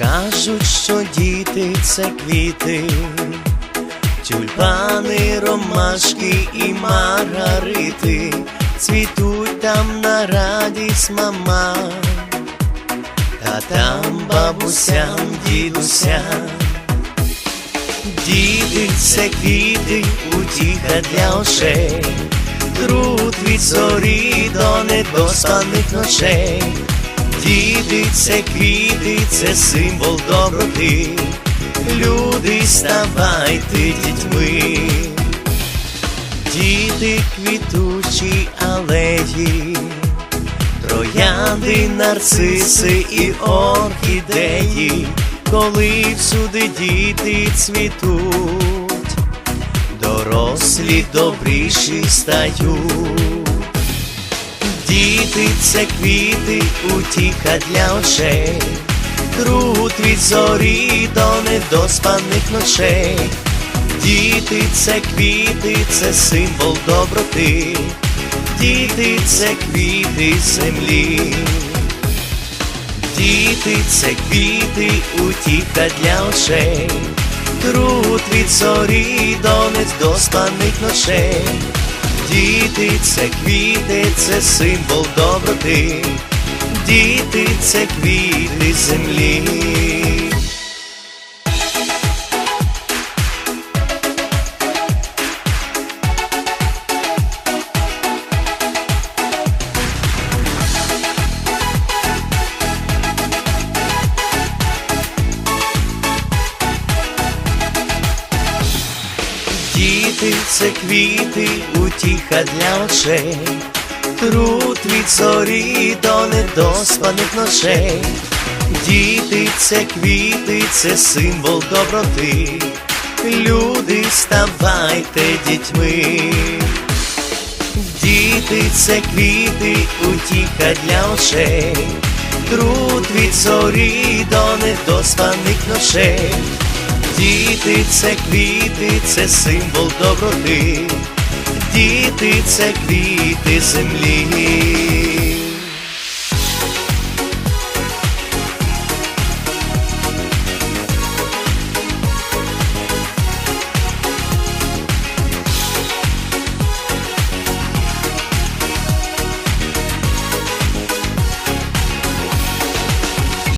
Кажуть, що діти це квіти, тюльпани, ромашки і маргарити, цвітуть там на радість мама, та там бабусям, дідусям. Діти це квіти, утіха для очей, труд від зорі до недоспаних ночей. Діти це квіти, це символ доброти. Люди, ставайте дітьми. Діти квітучі алеї, троянди, нарциси і орхідеї, коли всюди діти цвітуть, дорослі добріші стають. Діти це квіти, утіха для очей, труд від зорі до недоспаних ночей. Діти це квіти, це символ доброти, діти це квіти землі. Діти це квіти, утіха для очей, труд від зорі до недоспаних ночей. Діти це квіти, це символ доброти, діти це квіти землі. Діти це квіти, утіха для очей, труд від зорі до недоспаних ночей. Діти це квіти, це символ доброти. Люди, ставайте дітьми. Діти це квіти, утіха для очей, труд від зорі до недоспаних ночей. Діти це квіти, це символ доброти, діти це квіти землі.